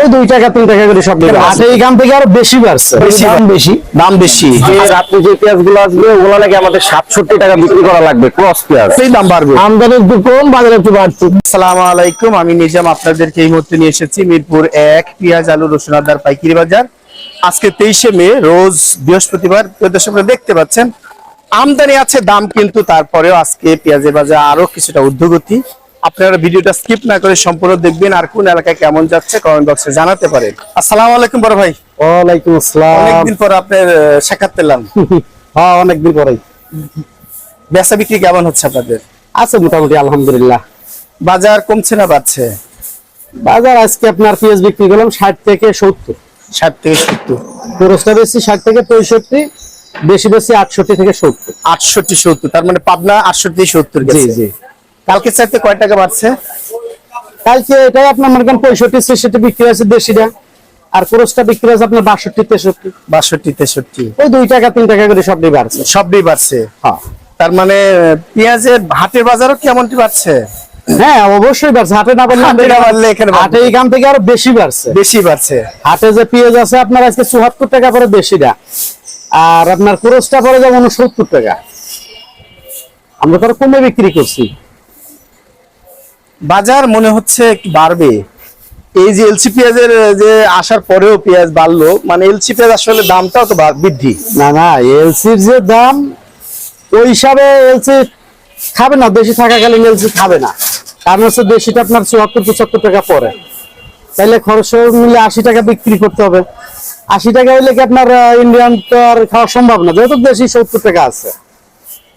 ওই দুই টাকা তিন টাকা করে সব এইখান থেকে আরও বেশি বাড়ছে। দাম বেশি। দাম বেশি। যে যে পেঁয়াজগুলো আসবে ওগুলো নাকি আমাদের সাতষট্টি টাকা বিক্রি করা লাগবে ক্রস পেঁয়াজ। সেই দাম বাড়বে। আমদানি একটু কম বাজারে একটু বাড়ছে। আসসালামু আলাইকুম আমি নিজাম আপনাদেরকে এই মুহূর্তে নিয়ে এসেছি মিরপুর এক পেঁয়াজ আলু রসুন আদার পাইকারি বাজার। আজকে তেইশে মে রোজ বৃহস্পতিবার। প্রিয় দর্শক আপনারা দেখতে পাচ্ছেন আমদানি আছে দাম কিন্তু তারপরেও আজকে পেঁয়াজের বাজার আরও কিছুটা ঊর্ধ্বগতি। আপনারা ভিডিওটা স্কিপ না করে সম্পূর্ণ দেখবেন আর কোন এলাকায় কেমন যাচ্ছে কমেন্ট বক্সে জানাতে পারেন। আসসালামু আলাইকুম বড় ভাই। ওয়ালাইকুম আসসালাম। অনেকদিন পর আপনার সাক্ষাৎ পেলাম। হ্যাঁ অনেকদিন পরেই। বেচা বিক্রি কেমন হচ্ছে আপনাদের? আছে মোটামুটি আলহামদুলিল্লাহ। বাজার কমছে না বাড়ছে? বাজার আজকে আপনার পেঁয়াজ বিক্রি করলাম ষাট থেকে সত্তর। ষাট থেকে সত্তর। খরচটা বেশি ষাট থেকে পঁয়ষট্টি বেশি বেশি আটষট্টি থেকে সত্তর। আটষট্টি সত্তর তার মানে পাবনা আটষট্টি সত্তর জি জি। কালকে চাইতে কয় টাকা বাড়ছে? কালকে এটাই আপনার মনে করেন পঁয়ষট্টি ছেষট্টি বিক্রি আছে দেশিটা। আর বিক্রি আছে আপনার বাষট্টি তেষট্টি। বাষট্টি তেষট্টি। ওই দুই টাকা তিন টাকা করে বাড়ছে। বাড়ছে? হ্যাঁ। তার মানে পেঁয়াজের হাটের বাজারও কেমনটি বাড়ছে? হ্যাঁ অবশ্যই বাড়ছে। হাটে না বাড়লে হাটে না এখানে হাটে এখান থেকে আরও বেশি বাড়ছে। বেশি বাড়ছে। হাটে যে পেঁয়াজ আছে আপনার আজকে চুয়াত্তর টাকা করে বেশিটা আর আপনার খরচটা পরে যেমন উনসত্তর টাকা। আমরা তো কমে বিক্রি করছি। বাজার মনে হচ্ছে বাড়বে। এই যে এলসি পেঁয়াজের যে আসার পরেও পেঁয়াজ বাড়লো মানে এলসি পেঁয়াজ আসলে দামটাও তো বৃদ্ধি। না না, এলসির যে দাম, ওই হিসাবে এলসি খাবে না দেশি থাকাকালীন এলসি খাবে না। কারণ হচ্ছে দেশিটা আপনার চুয়াত্তর, পঁচাত্তর টাকা পরে তাইলে খরচ মিলে আশি টাকা বিক্রি করতে হবে। আশি টাকা হইলে কি আপনার ইন্ডিয়ান তো আর খাওয়া সম্ভব না, যেহেতু দেশি সত্তর টাকা আছে।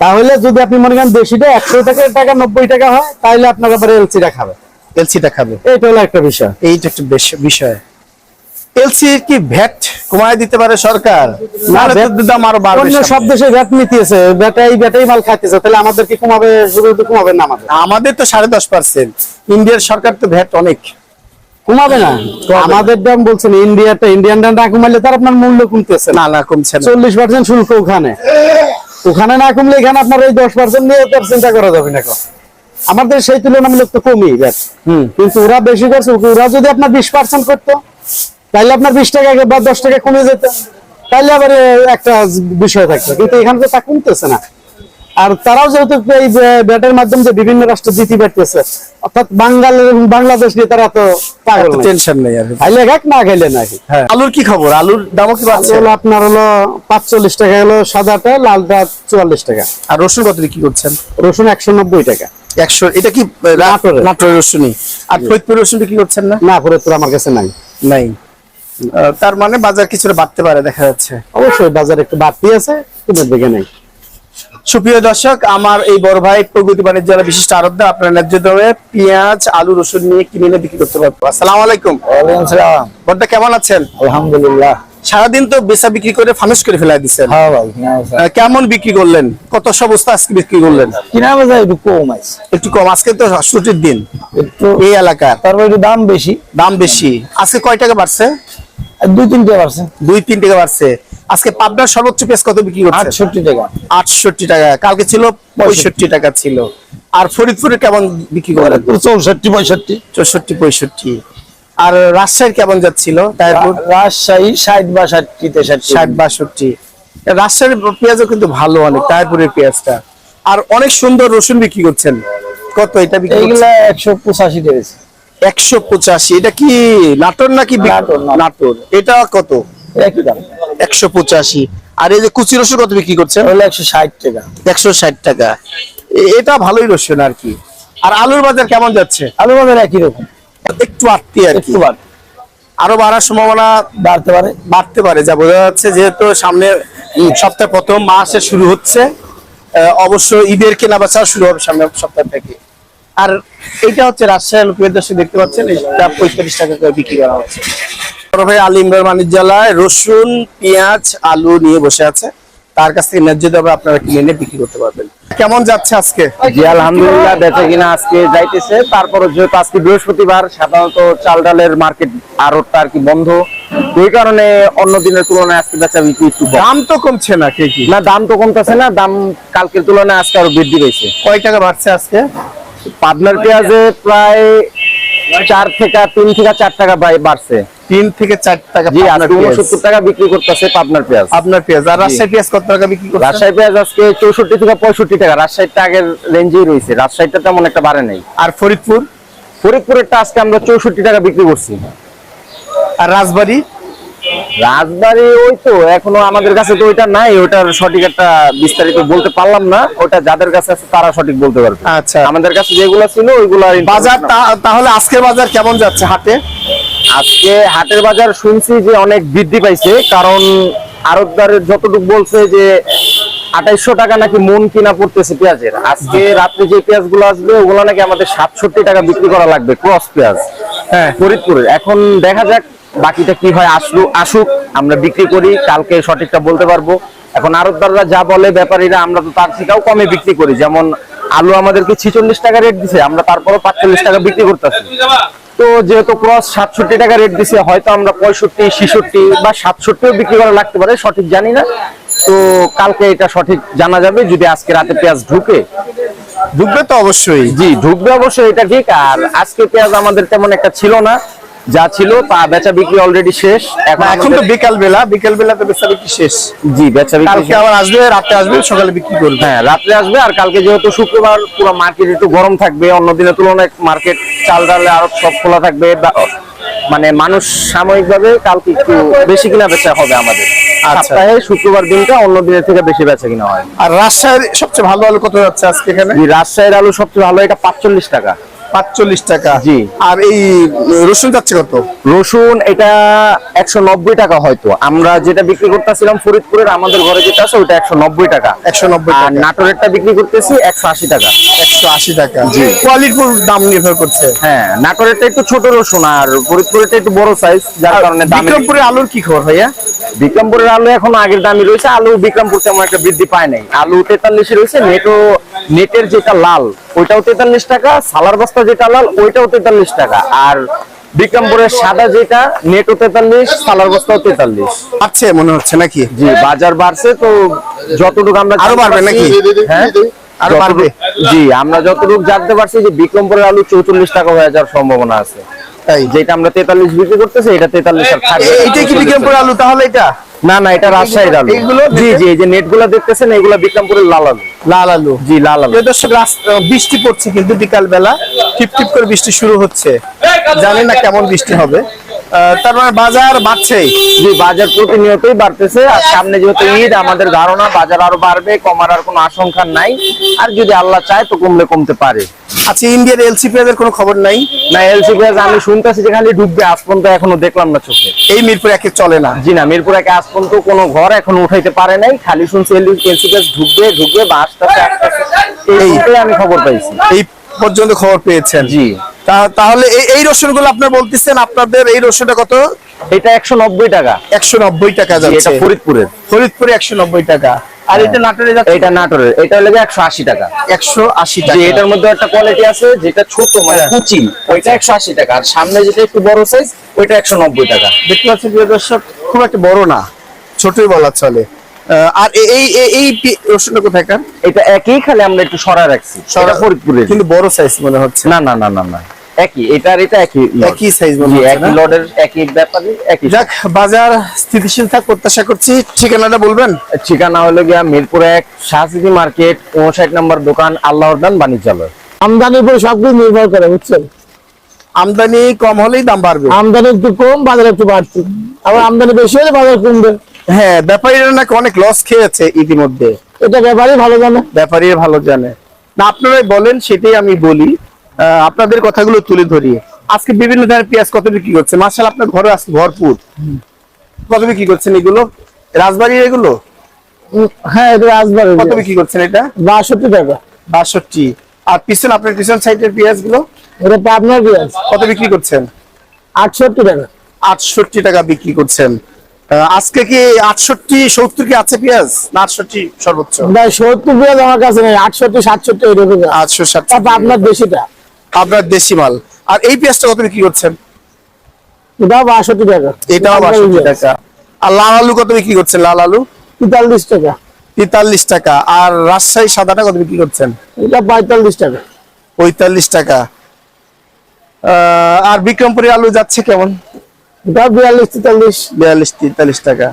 তাহলে যদি আপনি মনে করেন দেশিটা একশো টাকা টাকা নব্বই টাকা হয় তাহলে আপনার আবার এলসিটা খাবে। এলসিটা খাবে। এইটা হলো একটা বিষয়। এইটা একটু বিষয়। এলসি কি ভ্যাট কমায় দিতে পারে সরকার? নাহলে তো VAT দাম আরও বাড়বে অন্য সব দেশে ভ্যাট নিতেছে। ভ্যাটাই ভ্যাটাই মাল খাইতেছে। তাহলে আমাদের কি কমাবে? শুধু কমাবে না আমাদের। আমাদের তো সাড়ে দশ পার্সেন্ট। ইন্ডিয়ার সরকার তো ভ্যাট অনেক। কমাবে না? আমাদের দাম বলছেন ইন্ডিয়াটা ইন্ডিয়ান দাম না কমাইলে তার আপনার মূল্য কমতেছে না। না না কমছে চল্লিশ পার্সেন্ট শুল্ক ওখানে। ওখানে না কমলে এখানে আপনার ওই দশ পার্সেন্ট নিয়ে তার চিন্তা করা যাবে না। আমাদের সেই তুলনামূলক তো কমই কিন্তু ওরা বেশি করছে ওরা যদি আপনার বিশ পার্সেন্ট করতো তাহলে আপনার বিশ টাকা বা দশ টাকা কমে যেত। তাহলে আবার একটা বিষয় থাকতো। কিন্তু এখানে তো তা কমতেছে না। আর তারাও যেহেতু এই ব্যাটের মাধ্যমে যে বিভিন্ন রাষ্ট্র দিতে পারতেছে অর্থাৎ বাঙ্গাল এবং বাংলাদেশ নিয়ে তারা তো পাগল। টেনশন নেই। আর খাইলে খাক না খাইলে না হ্যাঁ। আলুর কি খবর? আলুর দামও কি বাড়ছে? হলো আপনার হলো পাঁচচল্লিশ টাকা হলো সাদাটা লালটা চুয়াল্লিশ টাকা। আর রসুন কত কি করছেন? রসুন একশো নব্বই টাকা। একশো এটা কি নাটোরের। রসুনই? আর ফরিদপুর রসুন বিক্রি করছেন না? না তোর আমার কাছে নাই। নাই। আহ, তার মানে বাজার কিছুটা বাড়তে পারে দেখা যাচ্ছে। অবশ্যই বাজার একটু বাড়তি আছে নেই। সুপ্রিয় দর্শক আমার এই বড় ভাই প্রগতি বাণিজ্য জেলা বিশিষ্ট আরবদা আপনার ন্যায্য দরে পেঁয়াজ আলু রসুন নিয়ে কিনে বিক্রি করতে পারব। আসসালামু আলাইকুম। বড়টা কেমন আছেন? আলহামদুলিল্লাহ। সারাদিন তো বেচা বিক্রি করে ফানুস করে ফেলা দিচ্ছেন হ্যাঁ আহ, কেমন বিক্রি করলেন? কত সব বস্তা আজকে বিক্রি করলেন? কিনা বাজার একটু কম আছে। একটু কম আজকে তো ছুটির দিন। একটু এই এলাকার। তারপর একটু দাম বেশি। দাম বেশি। আজকে কয় টাকা বাড়ছে? দুই তিনটে পার্সেন্ট দুই তিন টাকা বাড়ছে। আজকে পাবনার সর্বোচ্চ পেঁয়াজ কত বিক্রি করছে আটষট্টি টাকা। আটষট্টি টাকা। কালকে ছিল পঁয়ষট্টি টাকা ছিল। আর ফরিদপুরে কেমন বিক্রি করেন চৌষট্টি পঁয়ষট্টি। চৌষট্টি পঁয়ষট্টি। আর রাজশাহীর কেমন যাচ্ছিল? টায়ারপুর রাজশাহী ষাট বা ষাটটি তেষট্টি। ষাট বাষট্টি। রাজশাহীর পেঁয়াজও কিন্তু ভালো অনেক টায়ারপুরের পেঁয়াজটা। আর অনেক সুন্দর রসুন বিক্রি করছেন। কত এটা বিক্রি এগুলা একশো পঁচাশি টাকা একশো পঁচাশি। এটা কি নাটোর নাকি নাটোর, এটা কত? একশো পঁচাশি। আর এই যে কুচি রসুন কত বিক্রি করছেন? একশো ষাট টাকা। একশো ষাট টাকা। এটা ভালোই রসুন আর কি। আর আলুর বাজার কেমন যাচ্ছে? আলু বাজার একই রকম। একটু আটটি আর একটু আরও বাড়ার সম্ভাবনা বাড়তে পারে। বাড়তে পারে যা বোঝা যাচ্ছে যেহেতু সামনে সপ্তাহ প্রথম মাসে শুরু হচ্ছে অবশ্য ঈদের কেনা বেচা শুরু হবে সামনে সপ্তাহ থেকে। আর এটা হচ্ছে রাজশাহী লোকের দর্শক দেখতে পাচ্ছেন এটা পঁয়তাল্লিশ টাকা করে বিক্রি করা হচ্ছে। বড় ভাই আলী ইমরান বাণিজ্যালয় রসুন পেঁয়াজ আলু নিয়ে বসে আছে। তার কাছ থেকে ন্যায্য দামে আপনারা কিনে এনে বিক্রি করতে পারবেন। কেমন যাচ্ছে আজকে? জি আলহামদুলিল্লাহ বেচা কিনা আজকে যাইতেছে। তারপর যেহেতু আজকে বৃহস্পতিবার সাধারণত চাল ডালের মার্কেট আরোটা আর কি বন্ধ। এই কারণে অন্য দিনের তুলনায় আজকে বেচা বিক্রি একটু দাম তো কমছে না কে কি? না দাম তো কমতেছে না দাম কালকের তুলনায় আজকে আরও বৃদ্ধি পেয়েছে কয় টাকা বাড়ছে আজকে? পাবনার পেঁয়াজে প্রায় চার থেকে তিন থেকে চার টাকা বাড়ছে। তিন থেকে চার টাকা। উনসত্তর টাকা বিক্রি করতেছে পাবনার পেঁয়াজ। আপনার পেঁয়াজ। আর রাজশাহী পেঁয়াজ কত টাকা বিক্রি করছে? রাজশাহী পেঁয়াজ আজকে চৌষট্টি থেকে পঁয়ষট্টি টাকা। রাজশাহীটা আগের রেঞ্জেই রয়েছে। রাজশাহীটা তেমন একটা বাড়ে নাই। আর ফরিদপুর? ফরিদপুরেরটা আজকে আমরা চৌষট্টি টাকা বিক্রি করছি। আর রাজবাড়ী? রাজবাড়ি ওই তো এখনও আমাদের কাছে তো ওইটা নাই ওটার সঠিক একটা বিস্তারিত বলতে পারলাম না। ওটা যাদের কাছে আছে তারা সঠিক বলতে পারবে। আচ্ছা। আমাদের কাছে যেগুলো ছিল ওইগুলো বাজার তাহলে আজকের বাজার কেমন যাচ্ছে হাটে? আজকে হাটের বাজার শুনছি যে অনেক বৃদ্ধি পাইছে কারণ আরবদারের যতটুকু বলছে যে আঠাইশশো টাকা নাকি মন কিনা পড়তেছে পেঁয়াজের। আজকে রাত্রে যে পেঁয়াজগুলো আসবে ওগুলো নাকি আমাদের সাতষট্টি টাকা বিক্রি করা লাগবে ক্রস পেঁয়াজ। হ্যাঁ। ফরিদপুরে এখন দেখা যাক বাকিটা কি হয় আসলু আসুক আমরা বিক্রি করি কালকে সঠিকটা বলতে পারব। এখন আরবদাররা যা বলে ব্যাপারীরা আমরা তো তার থেকেও কমে বিক্রি করি। যেমন আলু আমাদেরকে ছিচল্লিশ টাকা রেট দিছে আমরা তারপরও পাঁচচল্লিশ টাকা বিক্রি করতেছি। তো যেহেতু ক্রস সাতষট্টি টাকা রেট দিছে হয়তো আমরা পঁয়ষট্টি ছিষট্টি বা সাতষট্টিও বিক্রি করা লাগতে পারে সঠিক জানি না। তো কালকে এটা সঠিক জানা যাবে যদি আজকে রাতে পেঁয়াজ ঢুকে। ঢুকবে তো অবশ্যই। জি ঢুকবে অবশ্যই এটা ঠিক আর আজকে পেঁয়াজ আমাদের তেমন একটা ছিল না। যা ছিল তা বেচা বিক্রি অলরেডি শেষ। এখন এখন তো বিকাল বেলা বিকাল বেলা তো বেচা বিক্রি শেষ। জি বেচা বিক্রি কালকে আবার আসবে রাতে আসবে সকালে বিক্রি করবে। হ্যাঁ রাত্রে আসবে আর কালকে যেহেতু শুক্রবার পুরো মার্কেট একটু গরম থাকবে অন্য দিনের তুলনায় মার্কেট চাল ডালে আরও সব খোলা থাকবে মানে মানুষ সাময়িকভাবে কালকে একটু বেশি কিনা বেচা হবে আমাদের। আচ্ছা। সপ্তাহে শুক্রবার দিনটা অন্য দিনের থেকে বেশি বেচা কিনা হয়। আর রাজশাহীর সবচেয়ে ভালো আলু কত যাচ্ছে আজকে এখানে? রাজশাহীর আলু সবচেয়ে ভালো এটা পাঁচচল্লিশ টাকা। পাঁচচল্লিশ টাকা। জি। আর এই রসুন যাচ্ছে কত? রসুন এটা একশো নব্বই টাকা হয়তো। আমরা যেটা বিক্রি করতেছিলাম ফরিদপুরের আমাদের ঘরে যেটা আছে ওটা একশো নব্বই টাকা। একশো নব্বই আর নাটোরেরটা বিক্রি করতেছি একশো আশি টাকা। একশো আশি টাকা। কোয়ালিটির দাম নির্ভর করছে। হ্যাঁ নাটোরেরটা একটু ছোট রসুন আর ফরিদপুরেরটা একটু বড় সাইজ যার কারণে বিক্রমপুরে আলুর কি খবর ভাইয়া? বিক্রমপুরের আলু এখন আগের দামই রয়েছে। আলু বিক্রমপুর তেমন একটা বৃদ্ধি পায় নাই। আলু তেতাল্লিশে রয়েছে নেটও নেটের যেটা লাল ওইটাও তেতাল্লিশ টাকা সালার বস্তা যেটা লাল ওইটাও তেতাল্লিশ টাকা। আর বিক্রমপুরের সাদা যেটা নেটও তেতাল্লিশ সালার বস্তাও তেতাল্লিশ। আছে মনে হচ্ছে নাকি? জি বাজার বাড়ছে তো যতটুকু আমরা আরও বাড়বে নাকি? হ্যাঁ? আরও বাড়বে? জি আমরা যতটুকু জানতে পারছি যে বিক্রমপুরের আলু চৌচল্লিশ টাকা হয়ে যাওয়ার সম্ভাবনা আছে। যেটা আমরা তেতাল্লিশ বিক্রি করতেছি এটা তেতাল্লিশ আর থাকবে। এ- কি বিক্রমপুর আলু তাহলে এটা? না না এটা রাজশাহীর আলু। এইগুলো জি জি এই যে নেটগুলা দেখতেছেন এগুলা বিক্রমপুরের লাল আলু। লাল আলু। জি লাল আলু। দর্শক বৃষ্টি পড়ছে কিন্তু বিকাল বেলা টিপ টিপ করে বৃষ্টি শুরু হচ্ছে। জানি না কেমন বৃষ্টি হবে? মানে বাজার বাড়ছেই। জি বাজার প্রতিনিয়তই বাড়তেছে। আর সামনে যেহেতু ঈদ আমাদের ধারণা বাজার আরও বাড়বে কমার আর কোনো আশঙ্কা নাই। আর যদি আল্লাহ চায় তো কমলে কমতে পারে। আচ্ছা ইন্ডিয়ার এলসি পেঁয়াজের কোনো খবর নাই? না এলসি পেঁয়াজ আমি শুনতেছি যে খালি ঢুকবে আজ পর্যন্ত এখনও দেখলাম না চোখে। এই মিরপুর একে চলে না। জি না মিরপুর একে আজ পর্যন্ত কোনো ঘর এখনও উঠাইতে পারে নাই। খালি শুনছি এলসি পেঁয়াজ ঢুকবে ঢুকবে বা এই রূপে আমি খবর পাইছি। এই পর্যন্ত খবর পেয়েছেন। জি। তাহলে এই- এই রসুনগুলো আপনার বলতেছেন আপনাদের এই রসুনটা কত? এটা একশো নব্বই টাকা। একশো নব্বই টাকা যাচ্ছে এটা ফরিদপুরের। ফরিদপুরে একশো নব্বই টাকা। আর এটা নাটোরে এটা নাটোরের। এটা লেগে একশো আশি টাকা। একশো আশি যে টাকা। এটার মধ্যে একটা কোয়ালিটি আছে যেটা ছোট মানে হ্যাঁ। কুচি ওইটা একশো আশি টাকা। আর সামনে যেটা একটু বড় সাইজ ওইটা একশো নব্বই টাকা। দেখতে পাচ্ছেন প্রিয় দর্শক খুব একটা বড় না। ছোটই বলা চলে। আর এই এই- রসুনটা এটা একই খালি আমরা একটু সরা রাখছি। সরা ফরিদপুরে কিন্তু বড় সাইজ মনে হচ্ছে। না না না না না। একই এটার এটা একই একই সাইজ মনে হচ্ছে একই না? লটের একই ব্যাপারে একই যাক বাজার স্থিতিশীল থাক প্রত্যাশা করছি। ঠিকানাটা বলবেন? ঠিকানা হলো গিয়া মিরপুর এক শাহসিদি মার্কেট উনষাট নম্বর দোকান আল্লাহরদান বাণিজ্যালয়। আমদানির উপর সবকিছু নির্ভর করে বুঝছেন? আমদানি কম হলেই দাম বাড়বে। আমদানি একটু কম বাজার একটু বাড়ছে। আবার আমদানি বেশি হলে বাজার কমবে। হ্যাঁ ব্যাপারীরা নাকি অনেক লস খেয়েছে ইতিমধ্যে। এটা ব্যাপারই ভালো জানে। ব্যাপারী ভালো জানে। না আপনারাই বলেন সেটাই আমি বলি। আপনাদের কথাগুলো তুলে ধরি। আজকে বিভিন্ন ধরনের পেঁয়াজ কত বিক্রি করছে? মার্শাল আপনার ঘরে আজকে ভরপুর। কত বিক্রি করছেন এগুলো? রাজবাড়ির এগুলো? হ্যাঁ রাজবাড়ি কত বিক্রি করছেন এটা? বাষট্টি টাকা। বাষট্টি। আর পিছন আপনার পিছন সাইডের পেঁয়াজগুলো এটা পাবনার পেঁয়াজ। কত বিক্রি করছেন? আটষট্টি টাকা। আটষট্টি টাকা বিক্রি করছেন। আজকে কি আটষট্টি সত্তর কি আছে পেঁয়াজ? না আটষট্টি সর্বোচ্চ? সত্তর পেঁয়াজ আমার কাছে নেই। আটষট্টি সাতষট্টি এরকম আটশো ষাট আপনার দেশিটা। আপনার দেশি মাল। আর এই পেঁয়াজটা কত বিক্রি করছেন? এটাও বাষট্টি টাকা। এটাও বাষট্টি টাকা। আর লাল আলু কত বিক্রি করছেন? লাল আলু? তেতাল্লিশ টাকা। তেতাল্লিশ টাকা। আর রাজশাহী সাদাটা কত বিক্রি করছেন? এটা পঁয়তাল্লিশ টাকা। পঁয়তাল্লিশ টাকা। আহ, আর বিক্রমপুরের আলু যাচ্ছে কেমন? এটা বিয়াল্লিশ তেতাল্লিশ। বিয়াল্লিশ তেতাল্লিশ টাকা।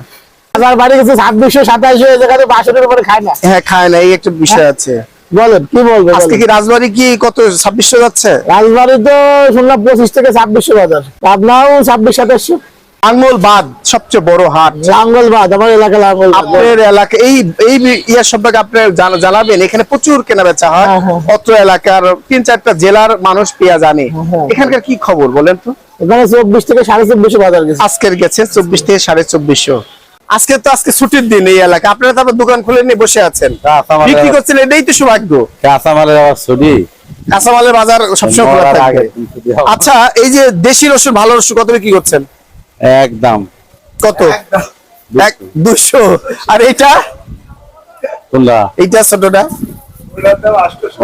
হাজার বাড়ি গেছে ছাব্বিশশো সাতাশশো যেখানে বাসনের উপরে খায় না। হ্যাঁ খায় না এই একটা বিষয় আছে। বলেন কি বলব আজকে কি রাজবাড়ি কি কত ছাব্বিশশো যাচ্ছে? রাজবাড়ি তো শুনলাম পঁচিশ থেকে ছাব্বিশশো বাজার। পাবনাও ছাব্বিশ সাতাশশো। আঙ্গুল বাদ সবচেয়ে বড় হাট। লাঙ্গলবাদ আমার এলাকা লাঙ্গলবাদ আপনার এলাকা এই এই ইয়ার সম্পর্কে আপনি জানা- জানাবেন এখানে প্রচুর কেনা বেচা হয়। হ্যাঁ, হ্যাঁ। অত্র এলাকার তিন চারটা জেলার মানুষ পেয়া জানে হ্যাঁ। এখানকার কি খবর বলেন তো? এখানে চব্বিশ থেকে সাড়ে চব্বিশশো বাজার গেছে। আজকের গেছে চব্বিশ থেকে সাড়ে চব্বিশশো। আজকে তো আজকে ছুটির দিন এই এলাকা আপনারা তারপর দোকান খুলে নিয়ে বসে আছেন। বিক্রি করছেন এটাই তো সৌভাগ্য। কাঁচামালের আবার ছুটি? কাঁচামালের বাজার সবসময় খোলা হবে। আচ্ছা এই যে দেশি রসুন ভালো রসুন কত বিক্রি করছেন? একদম। কত? এক দুশো। আর এটা এইটা ছোটটা?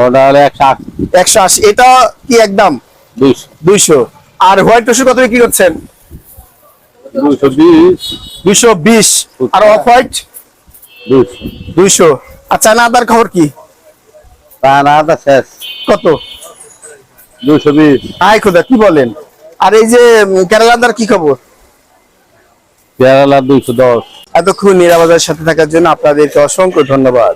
ওটা হলো একশো আট একশো আশি। এটা কি একদম? দুইশো। দুইশো। আর হোয়াইট রসুন কত বিক্রি করছেন? দুইশো বিশ। আর অফ হোয়াইট দুইশো। আচ্ছা আদার খবর কি? শেষ। কত? বিশ। আয় খোদা কি বলেন? আর এই যে কেরালাদার কি খবর? কেরালা দুইশো দশ। এতক্ষণ নিরাপদের সাথে থাকার জন্য আপনাদেরকে অসংখ্য ধন্যবাদ।